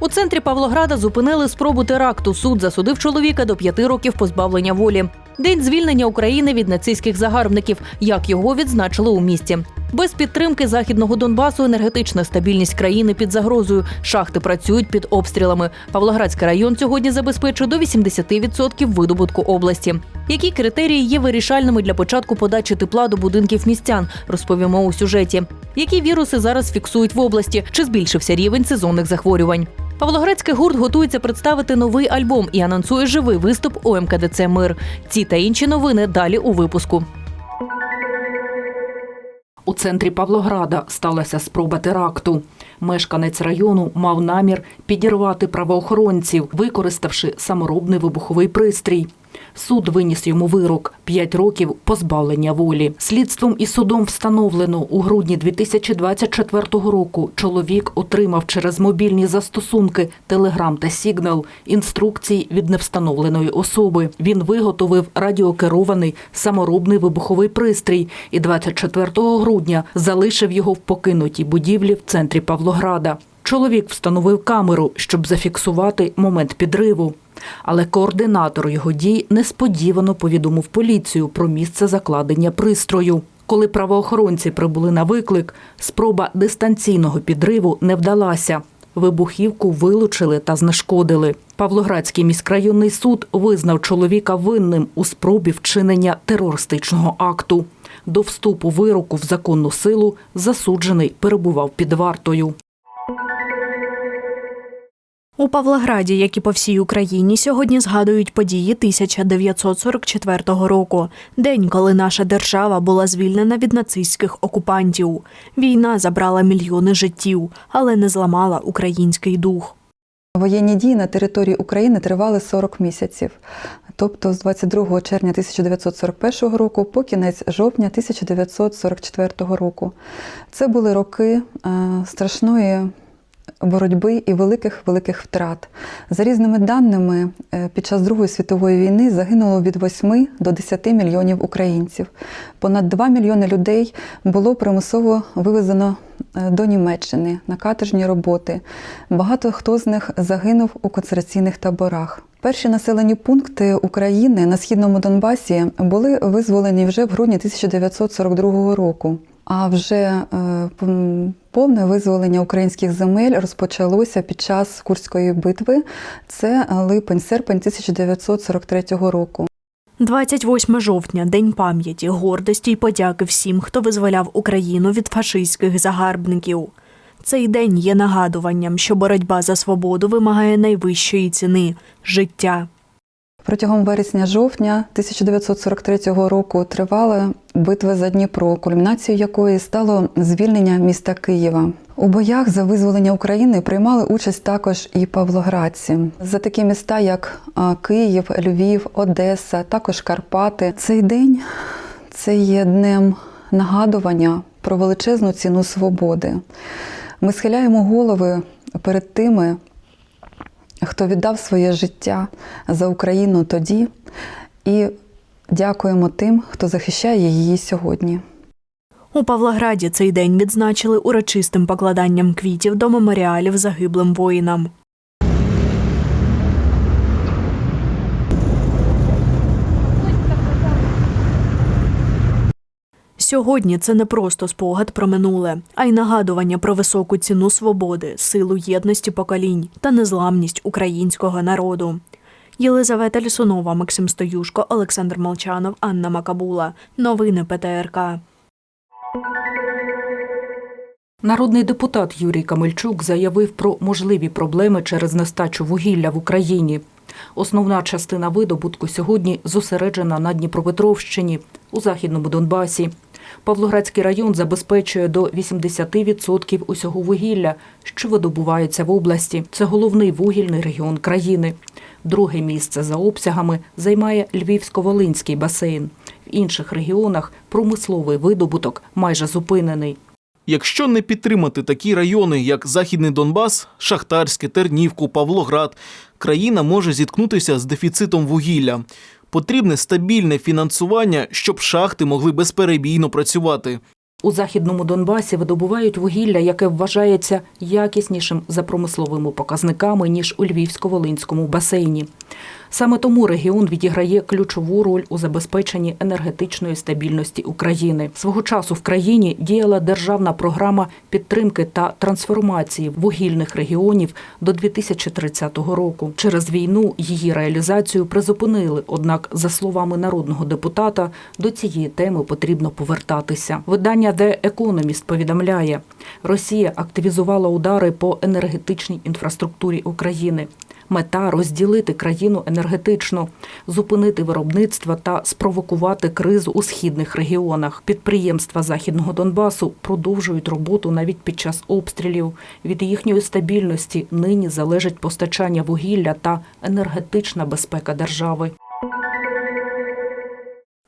У центрі Павлограда зупинили спробу теракту. Суд засудив чоловіка до п'яти років позбавлення волі. День звільнення України від нацистських загарбників, як його відзначили у місті. Без підтримки західного Донбасу енергетична стабільність країни під загрозою. Шахти працюють під обстрілами. Павлоградський район сьогодні забезпечує до 80% видобутку області. Які критерії є вирішальними для початку подачі тепла до будинків містян? Розповімо у сюжеті. Які віруси зараз фіксують в області? Чи збільшився рівень сезонних захворювань? Павлоградський гурт готується представити новий альбом і анонсує живий виступ у МКДЦ Мир. Ці та інші новини далі у випуску. У центрі Павлограда сталася спроба теракту. Мешканець району мав намір підірвати правоохоронців, використавши саморобний вибуховий пристрій. Суд виніс йому вирок 5 років позбавлення волі. Слідством і судом встановлено у грудні 2024 року. Чоловік отримав через мобільні застосунки Телеграм та Сігнал інструкції від невстановленої особи. Він виготовив радіокерований саморобний вибуховий пристрій і 24 грудня залишив його в покинутій будівлі в центрі Павлограда. Чоловік встановив камеру, щоб зафіксувати момент підриву. Але координатор його дій несподівано повідомив поліцію про місце закладення пристрою. Коли правоохоронці прибули на виклик, спроба дистанційного підриву не вдалася. Вибухівку вилучили та знешкодили. Павлоградський міськрайонний суд визнав чоловіка винним у спробі вчинення терористичного акту. До вступу вироку в законну силу засуджений перебував під вартою. У Павлограді, як і по всій Україні, сьогодні згадують події 1944 року, день, коли наша держава була звільнена від нацистських окупантів. Війна забрала мільйони життів, але не зламала український дух. Воєнні дії на території України тривали 40 місяців, тобто з 22 червня 1941 року по кінець жовтня 1944 року. Це були роки е, страшної боротьби і великих великих втрат. За різними даними, е, під час Другої світової війни загинуло від 8 до 10 мільйонів українців. Понад 2 мільйони людей було примусово вивезено е, до Німеччини на каторжні роботи. Багато хто з них загинув у концентраційних таборах. Перші населені пункти України на східному Донбасі були визволені вже в грудні 1942 року. А вже е, повне визволення українських земель розпочалося під час Курської битви. Це липень-серпень 1943 року. 28 жовтня День пам'яті, гордості й подяки всім, хто визволяв Україну від фашистських загарбників. Цей день є нагадуванням, що боротьба за свободу вимагає найвищої ціни життя. Протягом вересня-жовтня 1943 року тривали битви за Дніпро, кульмінацією якої стало звільнення міста Києва. У боях за визволення України приймали участь також і павлоградці. За такі міста, як Київ, Львів, Одеса, також Карпати. Цей день це є днем нагадування про величезну ціну свободи. Ми схиляємо голови перед тими, хто віддав своє життя за Україну тоді, і дякуємо тим, хто захищає її сьогодні. У Павлограді цей день відзначили урочистим покладанням квітів до меморіалів загиблим воїнам. Сьогодні це не просто спогад про минуле, а й нагадування про високу ціну свободи, силу єдності поколінь та незламність українського народу. Єлизавета Лісунова, Максим Стоюшко, Олександр Молчанов, Анна Макабула. Новини ПТРК. Народний депутат Юрій Камельчук заявив про можливі проблеми через нестачу вугілля в Україні. Основна частина видобутку сьогодні зосереджена на Дніпропетровщині у західному Донбасі. Павлоградський район забезпечує до 80% усього вугілля, що видобувається в області. Це головний вугільний регіон країни. Друге місце за обсягами займає Львівсько-Волинський басейн. В інших регіонах промисловий видобуток майже зупинений. Якщо не підтримати такі райони, як Західний Донбас, Шахтарське, Тернівку, Павлоград, країна може зіткнутися з дефіцитом вугілля. Потрібне стабільне фінансування, щоб шахти могли безперебійно працювати. У західному Донбасі видобувають вугілля, яке вважається якіснішим за промисловими показниками ніж у Львівсько-Волинському басейні. Саме тому регіон відіграє ключову роль у забезпеченні енергетичної стабільності України. Свого часу в країні діяла державна програма підтримки та трансформації вугільних регіонів до 2030 року. Через війну її реалізацію призупинили. Однак, за словами народного депутата, до цієї теми потрібно повертатися. Видання The Economist повідомляє, Росія активізувала удари по енергетичній інфраструктурі України. Мета розділити країну енергетично, зупинити виробництво та спровокувати кризу у східних регіонах. Підприємства західного Донбасу продовжують роботу навіть під час обстрілів. Від їхньої стабільності нині залежить постачання вугілля та енергетична безпека держави.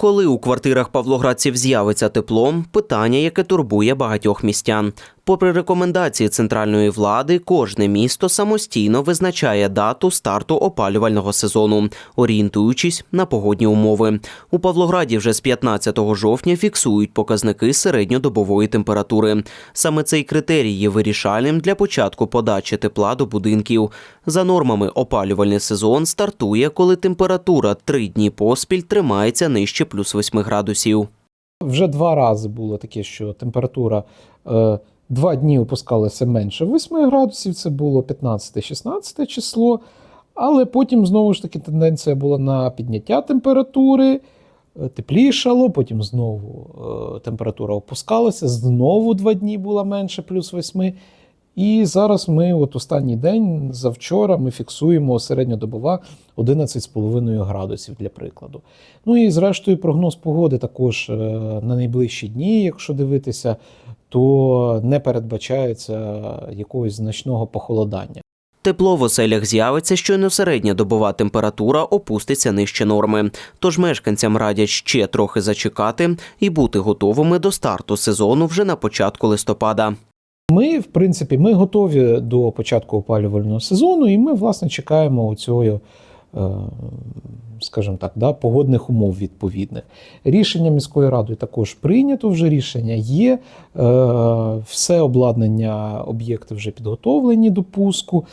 Коли у квартирах павлоградців з'явиться тепло – питання, яке турбує багатьох містян. Попри рекомендації центральної влади, кожне місто самостійно визначає дату старту опалювального сезону, орієнтуючись на погодні умови. У Павлограді вже з 15 жовтня фіксують показники середньодобової температури. Саме цей критерій є вирішальним для початку подачі тепла до будинків. За нормами, опалювальний сезон стартує, коли температура три дні поспіль тримається нижче плюс 8 градусів. Вже два рази було таке, що температура е, два дні опускалося менше 8 градусів, це було 15-16 число. Але потім знову ж таки тенденція була на підняття температури, е, теплішало, потім знову е, температура опускалася, знову два дні була менше плюс 8. І зараз ми, от останній день, завчора, ми фіксуємо середньодобова 11,5 градусів для прикладу. Ну і зрештою, прогноз погоди також е, на найближчі дні, якщо дивитися, то не передбачається якогось значного похолодання. Тепло в оселях з'явиться, щойно середня добова температура опуститься нижче норми. Тож мешканцям радять ще трохи зачекати і бути готовими до старту сезону вже на початку листопада. Ми, в принципі, ми готові до початку опалювального сезону, і ми, власне, чекаємо цього, скажімо так, да, погодних умов відповідних. Рішення міської ради також прийнято вже рішення є. е, Все обладнання, об'єкти вже підготовлені до пуску.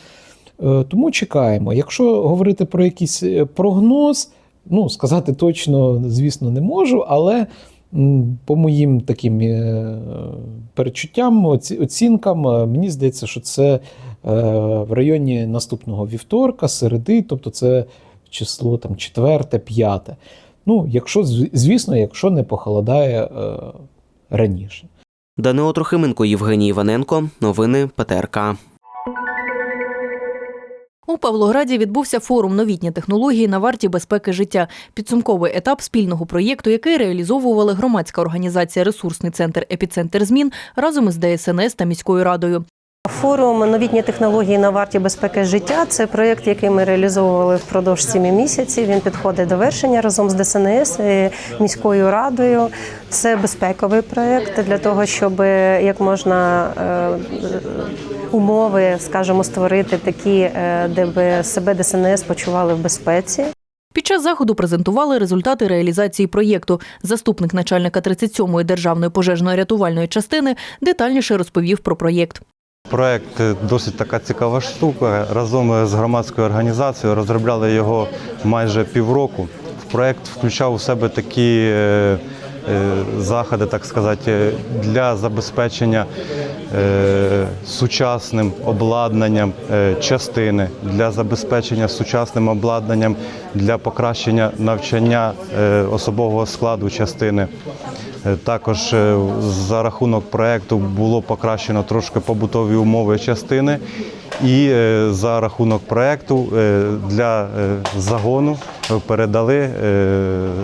Е, Тому чекаємо. Якщо говорити про якийсь е, прогноз, ну, сказати точно, звісно, не можу, але по моїм таким е, перечуттям, оцінкам, е, мені здається, що це е, в районі наступного вівторка, середи, тобто це число там 4, 5. Ну, якщо, звісно, якщо не похолодає раніше. Данило Трохименко, Євгеній Іваненко. Новини ПТРК. У Павлограді відбувся форум новітні технології на варті безпеки життя. Підсумковий етап спільного проєкту, який реалізовували громадська організація Ресурсний центр Епіцентр змін разом із ДСНС та міською радою. Форум новітні технології на варті безпеки життя. Це проєкт, який ми реалізовували впродовж семи місяців. Він підходить до вершення разом з ДСНС і міською радою. Це безпековий проєкт для того, щоб як можна е, умови, скажімо, створити такі, е, де би себе ДСНС почували в безпеці. Під час заходу презентували результати реалізації проєкту. Заступник начальника 37-ї державної пожежно-рятувальної частини детальніше розповів про проєкт. Проект е, досить така цікава штука. Разом з громадською організацією розробляли його майже півроку. Проект включав у себе такі е, е, заходи, так сказати, е, для забезпечення е, сучасним обладнанням е, частини, для забезпечення сучасним обладнанням для покращення навчання е, особового складу частини. Е, Також е, за рахунок проекту було покращено трошки побутові умови частини, і е, за рахунок проекту для загону передали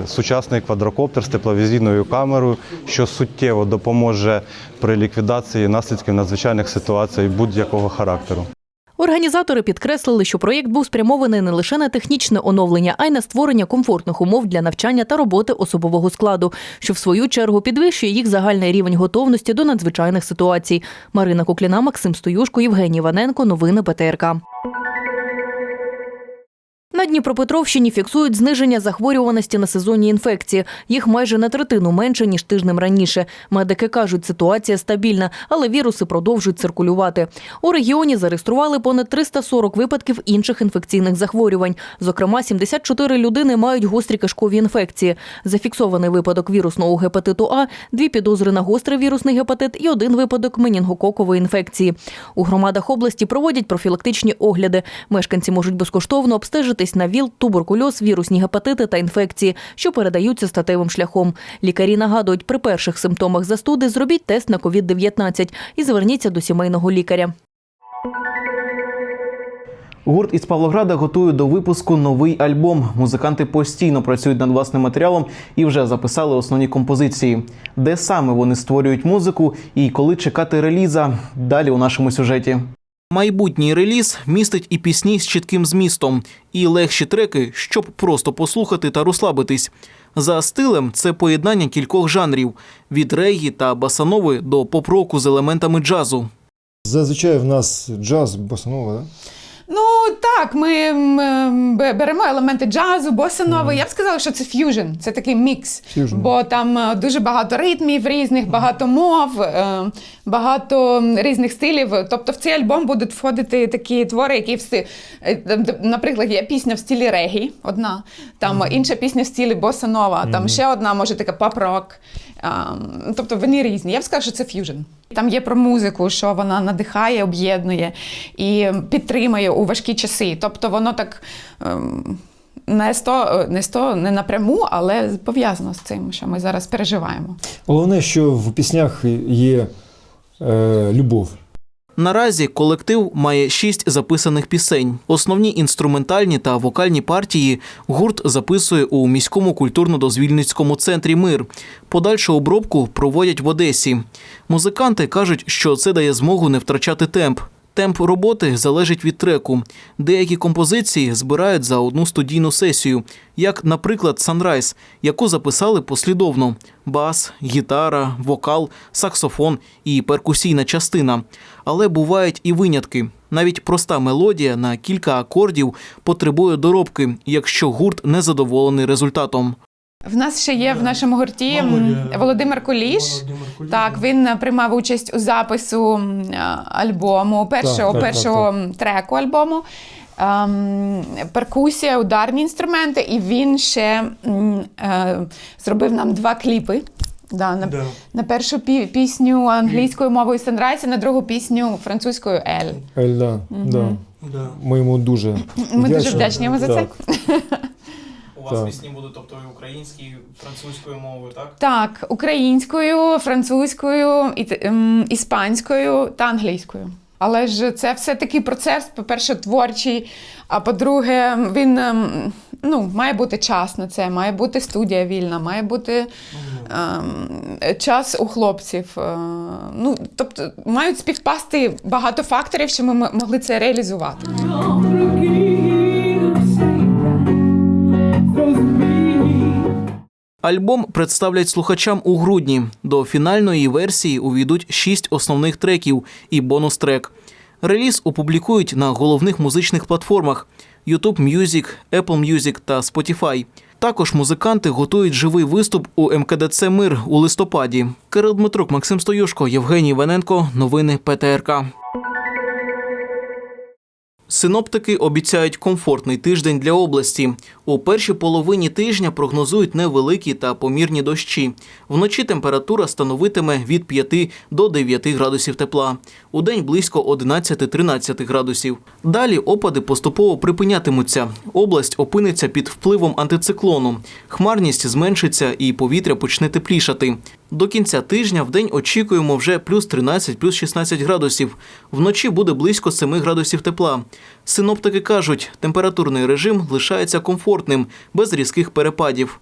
сучасний квадрокоптер з тепловізійною камерою, що суттєво допоможе при ліквідації наслідків надзвичайних ситуацій будь-якого характеру. Організатори підкреслили, що проєкт був спрямований не лише на технічне оновлення, а й на створення комфортних умов для навчання та роботи особового складу, що в свою чергу підвищує їх загальний рівень готовності до надзвичайних ситуацій. Марина Кукліна, Максим Стоюшко, Євгеній Іваненко. Новини ПТРК. На Дніпропетровщині фіксують зниження захворюваності на сезонні інфекції. Їх майже на третину менше ніж тижнем раніше. Медики кажуть, ситуація стабільна, але віруси продовжують циркулювати. У регіоні зареєстрували понад 340 випадків інших інфекційних захворювань. Зокрема, 74 людини мають гострі кишкові інфекції. Зафіксований випадок вірусного гепатиту А, дві підозри на гострий вірусний гепатит і один випадок менінгококової інфекції. У громадах області проводять профілактичні огляди. Мешканці можуть безкоштовно обстежитись на ВІЛ, туберкульоз, вірусні гепатити та інфекції, що передаються статевим шляхом. Лікарі нагадують, при перших симптомах застуди зробіть тест на COVID-19 і зверніться до сімейного лікаря. Гурт із Павлограда готує до випуску новий альбом. Музиканти постійно працюють над власним матеріалом і вже записали основні композиції. Де саме вони створюють музику і коли чекати реліза? Далі у нашому сюжеті. Майбутній реліз містить і пісні з чітким змістом, і легші треки, щоб просто послухати та розслабитись. За стилем це поєднання кількох жанрів: від регі та басанови до поп-року з елементами джазу. Зазвичай в нас джаз, басанова, да? Так, ми беремо елементи джазу, босанови. Я б сказала, що це ф'южн, це такий мікс. Ф'южн. Бо там е, дуже багато ритмів різних, багато мов, е, багато різних стилів. Тобто в цей альбом будуть входити такі твори, які в сти... е, Наприклад, є пісня в стилі регі, одна, там інша пісня в стилі босанова, там ще одна, може така поп-рок. Ем, Тобто вони різні. Я б сказала, що це ф'южн. Там є про музику, що вона надихає, об'єднує і підтримує у важкі часи. Тобто воно так ем, не сто, не сто не напряму, але пов'язано з цим, що ми зараз переживаємо. Головне, що в піснях є е, любов. Наразі колектив має шість записаних пісень. Основні інструментальні та вокальні партії гурт записує у міському культурно-дозвільницькому центрі Мир. Подальшу обробку проводять в Одесі. Музиканти кажуть, що це дає змогу не втрачати темп. Темп роботи залежить від треку. Деякі композиції збирають за одну студійну сесію, як, наприклад, Sunrise, яку записали послідовно: бас, гітара, вокал, саксофон і перкусійна частина. Але бувають і винятки. Навіть проста мелодія на кілька акордів потребує доробки, якщо гурт не задоволений результатом. В нас ще є в нашому гурті м, Володимир Куліш. Так, він е, приймав участь у запису е, альбому, першого, Так, так, першого треку альбому. Ем, перкусія, ударні інструменти, і він ще м, е, зробив нам два кліпи. Да, на, на першу пі- пісню англійською мовою Sunrise, на другу пісню французькою Ель. Ельда, да. Ми йому дуже Ми дуже вдячні йому за це. Так. У вас Так. пісні будуть, тобто українською, французькою мовою, так? Так, українською, французькою, і- ем, іспанською та англійською. Але ж це все такий процес, по-перше, творчий. А по-друге, він ем, ну, має бути час на це, має бути студія вільна, має бути ем, час у хлопців. Е, ну, тобто мають співпасти багато факторів, щоб ми могли це реалізувати. Альбом представлять слухачам у грудні. До фінальної версії увійдуть шість основних треків і бонус-трек. Реліз опублікують на головних музичних платформах YouTube Music, Apple Music та Spotify. Також музиканти готують живий виступ у МКДЦ Мир у листопаді. Кирил Дмитрук, Максим Стоюшко, Євгеній Вененко. Новини ПТРК. Синоптики обіцяють комфортний тиждень для області. У першій половині тижня прогнозують невеликі та помірні дощі. Вночі температура становитиме від 5 до 9 градусів тепла. У день близько 11-13 градусів. Далі опади поступово припинятимуться. Область опиниться під впливом антициклону. Хмарність зменшиться і повітря почне теплішати. До кінця тижня в день очікуємо вже плюс 13, плюс 16 градусів. Вночі буде близько 7 градусів тепла. Синоптики кажуть, температурний режим лишається комфортним, без різких перепадів.